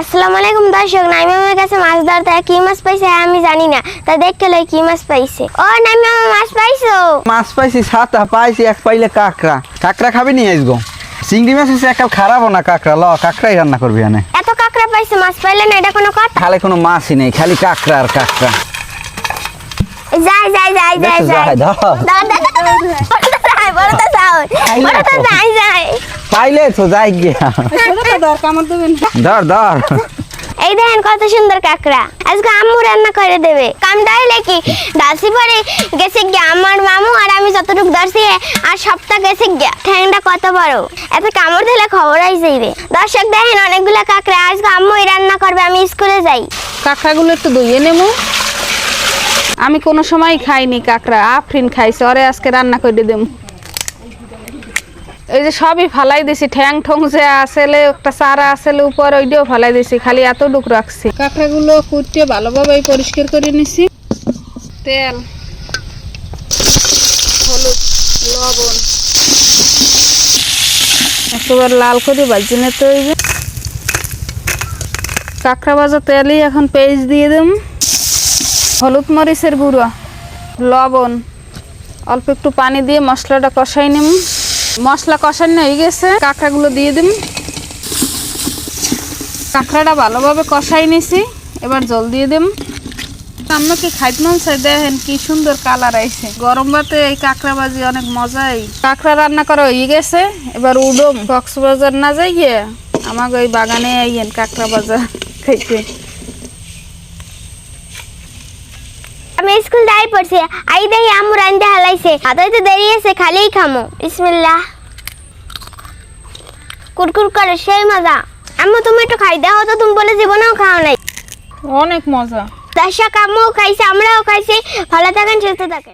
আসসালামু আলাইকুম দর্শক নাইমা আমার কাছে মাছ ধরতে কি মাছ পাইছে আমি জানি না। তা দেখতে লই কি মাছ পাইছে। ও নাইমা মামা মাছ পাইছো? মাছ পাইছি ছাতা পাইছি এক পাইলে কাঁকড়া। কাঁকড়া খাবি নিয়ে আসব চিংড়ি মাছ হচ্ছে একাল খারাপও না কাঁকড়া ল কাঁকড়াই রান্না করবি এনে। এত কাঁকড়া পাইছে মাছ পাইলে না এটা কোনো কথা? খালি কোনো মাছই নেই খালি কাঁকড়া আর কাঁকড়া। যাই যাই যাই যাই যাই। ধর। দাও, দাও, দাও। বড়টা যাই, বড়টা যাও। বড়টা যাই, যাই। পাইলে তো যাই গিয়া। ধর ধর। এই দেখেন কত সুন্দর কাঁকড়া। আজকে আম্মু রান্না করে দেবে। কামটা হইলে কি ডালসি পরে গেছে গিয়া আমার মামু আর আমি যতটুকু আর সবটা গেছে গিয়া। ঠ্যাংটা কত বড়। এত কামড় দিলে খবর আই যাইবে। দর্শক দেখেন অনেকগুলো কাঁকড়া। আজকে আম্মুই রান্না করবে আমি স্কুলে যাই। কাঁকড়াগুলো একটু ধুয়ে নেব আমি কোনো সময় খাইনি কাঁকড়া। আফরিন খাইছে ওরে আজকে রান্না করে দেব। এই যে সবই ফালাই দিছি ঠ্যাং ঠং যে আসলে একটা চারা আসলে উপর ওইটাও ফালাই দিছি খালি এতটুক রাখছি। কাঁকড়াগুলো কুটে ভালোভাবে পরিষ্কার করে নিছি। তেল হলুদ লবণ। একেবারে লাল করে ভাজি নিতে হইবে। কাঁকড়া ভাজা তেলই এখন পেস্ট দিয়ে দেব। হলুদ মরিচের গুঁড়ো লবণ। অল্প একটু পানি দিয়ে মশলাটা কষাই নিম মশলা কষানো হয়ে গেছে। কাঁকড়াগুলো দিয়ে দিন কাঁকড়াটা ভালোভাবে কষাই নিছি। এবার জল দিয়ে দিম। আপনাকে খাইতে মন চাই দেখেন কি সুন্দর কালার আইছে। গরম ভাতে এই কাঁকড়া ভাজি অনেক মজাই। কাঁকড়া রান্না করা হয়ে গেছে। এবার উডম কক্সবাজার না যাই গিয়ে আমাকে ওই বাগানে আইয়েন কাঁকড়া বাজার খাইতে। আমি স্কুল যাই পড়ছি। আই দেই আমু রান্দে হালাইছে। হাতে তো দেরি আছে খালি খামো। বিসমিল্লাহ। কুরকুর করে সেই মজা। আম্মু তুমি একটু খাই দাও তো তুমি বলে জীবনেও খাও নাই। অনেক মজা। দর্শক আম্মুও খাইছে আমরাও খাইছি। ভালো থাকেন সুস্থ থাকেন।